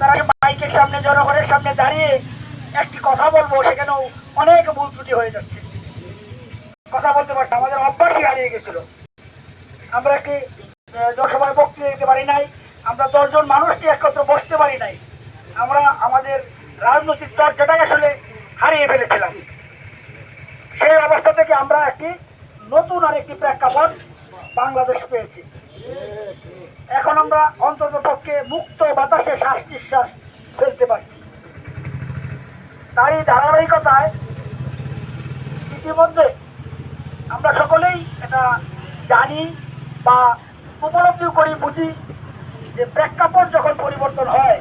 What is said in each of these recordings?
তারা মাইকের সামনে জনগণের সামনে দাঁড়িয়ে একটি কথা বলব সেখানেও অনেক ভুল ত্রুটি হয়ে যাচ্ছে। কথা বলতে পারছি আমাদের অভ্যাসই হারিয়ে গেছিল। আমরা আহ, জনসভায় বক্তৃতা দিতে পারি নাই আমরা দশজন মানুষকে একত্র বসতে পারি নাই। আমরা আমাদের রাজনৈতিক চর্চাটাই আসলে হারিয়ে ফেলেছিলাম। সেই অবস্থা থেকে আমরা একটি নতুন আর একটি প্রেক্ষাপট বাংলাদেশ পেয়েছি। এখন আমরা অন্তত পক্ষে মুক্ত বাতাসে শ্বাস নিঃশ্বাস ফেলতে পারছি। তারই ধারাবাহিকতায় ইতিমধ্যে আমরা সকলেই এটা জানি বা উপলব্ধি করি, বুঝি যে প্রেক্ষাপট যখন পরিবর্তন হয়,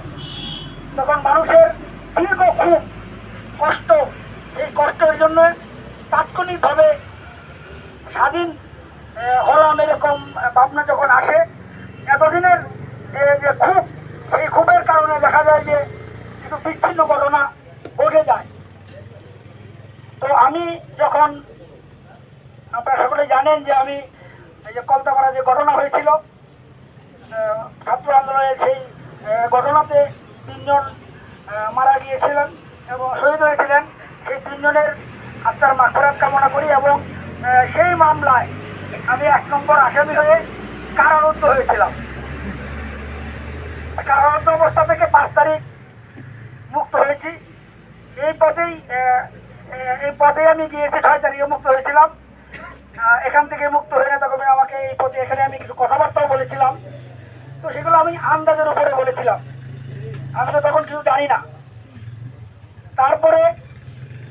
তখন মানুষের দীর্ঘ খুব কষ্ট, এই কষ্টের জন্য তাৎক্ষণিকভাবে স্বাধীন হলাম এরকম ভাবনা যখন আসে এতদিনের যে খুব সেই ক্ষোভের কারণে দেখা যায় যে কিছু বিচ্ছিন্ন ঘটনা ঘটে যায়। তো আমি যখন, আপনারা সকলে জানেন যে আমি এই যে কলতাপাড়া যে ঘটনা হয়েছিল ছাত্র আন্দোলনের সেই ঘটনাতে তিনজন মারা গিয়েছিলেন এবং শহীদ হয়েছিলেন। সেই তিনজনের আত্মার মাখরাত কামনা করি এবং সেই মামলায় আমি এক নম্বর আসামি হয়ে কারারুদ্ধ হয়েছিলাম। অবস্থা থেকে পাঁচ তারিখ মুক্ত হয়েছি। এই পথেই এই পথেই আমি গিয়েছি, ছয় তারিখে মুক্ত হয়েছিলাম। এখান থেকে মুক্ত হয়ে না তখন আমাকে এই পথে এখানে আমি কিছু কথাবার্তাও বলেছিলাম। তো সেগুলো আমি আন্দাজের উপরে বলেছিলাম। আমি তো তখন কিছু জানি না। তারপরে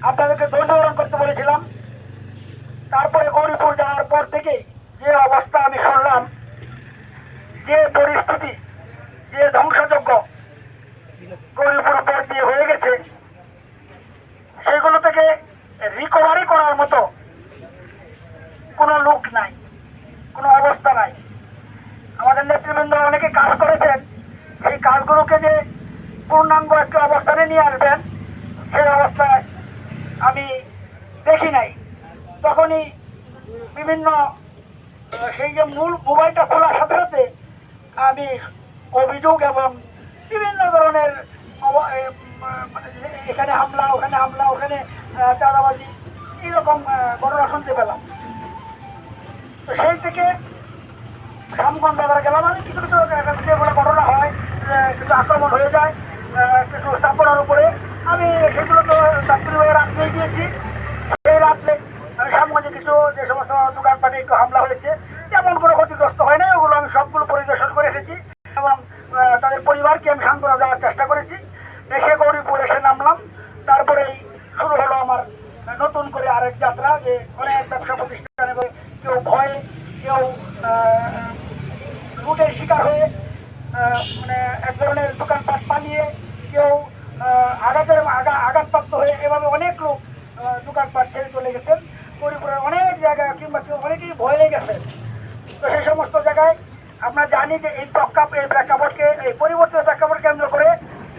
আপনাদেরকে ধারণ করতে বলেছিলাম। তারপরে গৌরীপুর যাওয়ার পর থেকে যে অবস্থা আমি শুনলাম, যে পরিস্থিতি, যে ধ্বংসযজ্ঞ গৌরীপুর উপর দিয়ে হয়ে গেছে সেগুলো থেকে রিকভারি করার মতো কোনো লোক নাই, কোনো অবস্থা নাই। আমাদের নেতৃবৃন্দ অনেকে কাজ করেছেন, সেই কাজগুলোকে যে পূর্ণাঙ্গ একটা অবস্থানে নিয়ে আসবেন সেই অবস্থায় আমি দেখি নাই। তখনই বিভিন্ন সেই যে মূল মোবাইলটা খোলার সাথে সাথে আমি অভিযোগ এবং বিভিন্ন ধরনের মানে এখানে হামলা, ওখানে হামলা, ওখানে চাঁদাবাজি, এইরকম ঘটনা শুনতে পেলাম। তো সেই থেকে রামগঞ্জ বাজারে গেলাম। আমি কিছু কিছু ঘটনা হয় কিছু আক্রমণ হয়ে যায় কিছু স্থাপনার উপরে। আমি সেগুলো তো চাকরি রাত্রে গিয়েছি। সেই রাত্রে আমি সামগঞ্জে কিছু যে সমস্ত দোকানপাটে একটু হামলা হয়েছে তেমন কোনো ক্ষতিগ্রস্ত হয় না ওগুলো আমি সবগুলো পরিদর্শন করে এসেছি এবং আহ, তাদের পরিবারকে আমি সান্ত্বনা দেওয়ার চেষ্টা করেছি এসে গৌরীপুর এসে নামলাম তারপরেই শুরু হলো আমার নতুন করে আরেক যাত্রা যে অনেক ব্যবসা প্রতিষ্ঠানে কেউ ভয়ে, কেউ লুটের শিকার হয়ে মানে এক ধরনের দোকানপাট পালিয়ে কেউ আঘাতের আগা, আঘাতপ্রাপ্ত হয়ে এভাবে অনেক লোক দোকানপাট ছেড়ে চলে গেছেন। পরিপুরের অনেক জায়গা কিংবা কেউ অনেকেই ভয়ে গেছেন। তো সেই সমস্ত জায়গায় আমরা জানি যে এই প্রেক্ষাপ, এই প্রেক্ষাপটকে, এই পরিবর্তিত প্রেক্ষাপট কেন্দ্র করে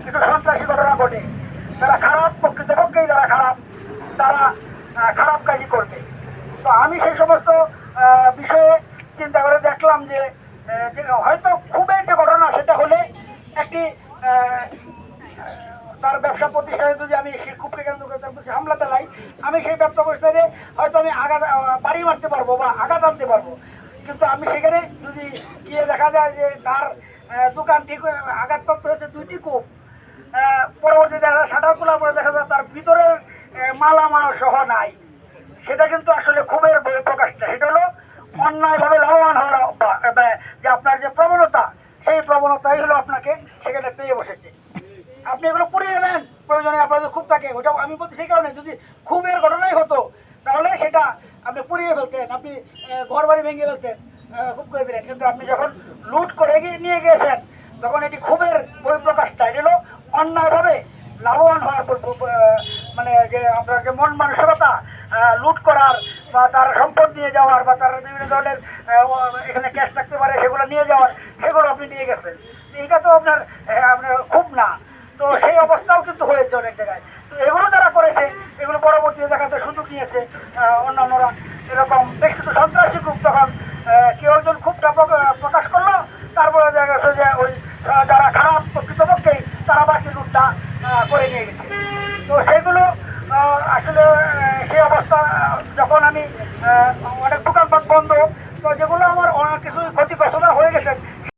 কিছু সন্ত্রাসী ঘটনা ঘটে। তারা খারাপ, প্রকৃতপক্ষেই যারা খারাপ, তারা খারাপ কাজই করবে। তো আমি সেই সমস্ত বিষয়ে চিন্তা করে দেখলাম যে হয়তো খুব একটা ঘটনা, সেটা হলে একটি তার ব্যবসা প্রতিষ্ঠানে যদি আমি সেই খুবকে কেন্দ্র করে তার প্রতি হামলা চালাই, আমি সেই ব্যবসা প্রতিষ্ঠানে হয়তো আমি আঘাত বাড়ি মারতে পারব বা আঘাত আনতে পারব। কিন্তু আমি সেখানে যদি গিয়ে দেখা যায় যে তার দোকান ঠিক, আঘাতপ্রাপ্ত হয়েছে দুইটি কূপ পরবর্তীতে দেখা যায় শাটার খোলার পরে দেখা যায় তার ভিতরের মালামাল সহ নাই। সেটা কিন্তু আসলে খুবের বই প্রকাশটা সেটা হলো অন্যায়ভাবে লাভবান হওয়ার মানে যে আপনার যে প্রবণতা, সেই প্রবণতাই হলো আপনাকে সেখানে পেয়ে বসেছে। আপনি এগুলো পুড়িয়ে নেন প্রয়োজনে আপনার যদি খুব থাকে ওটা আমি বলছি সেই কারণে, যদি খুবের ঘটনাই হতো, তাহলে সেটা আপনি পুড়িয়ে ফেলতেন। আপনি ঘর বাড়ি ভেঙে ফেলতেন খুব করে দিলেন কিন্তু আপনি যখন লুট করে নিয়ে গিয়েছেন, তখন এটি খুবের বহিঃপ্রকাশটা এটা হলো অন্যায়ভাবে লাভবান হওয়ার মানে যে আপনার যে মন মানসিকতা লুট করার বা তার সম্পদ নিয়ে যাওয়ার বা তার বিভিন্ন ধরনের এখানে ক্যাশ থাকতে পারে সেগুলো নিয়ে যাওয়ার সেগুলো আপনি নিয়ে গেছেন। এটা তো আপনার আপনার খুব না। তো সেই অবস্থাও কিন্তু হয়েছে অনেক জায়গায়। তো এগুলো যারা করেছে এগুলো পরবর্তীতে দেখাতে সুযোগ নিয়েছে অন্যান্যরা। এরকম বেশ কিছু সন্ত্রাসী গ্রুপ তখন কেউ একজন খুবটা প্রকাশ করল তারপরে দেখা গেছে যে ওই যারা খারাপ প্রকৃতপক্ষেই তারা চিন্তা আহ, করে নিয়ে গেছে। তো সেগুলো আসলে সেই অবস্থা, যখন আমি অনেক দোকানপাট বন্ধ, তো যেগুলো আমার অনেক কিছু ক্ষতিগ্রস্ততা হয়ে গেছে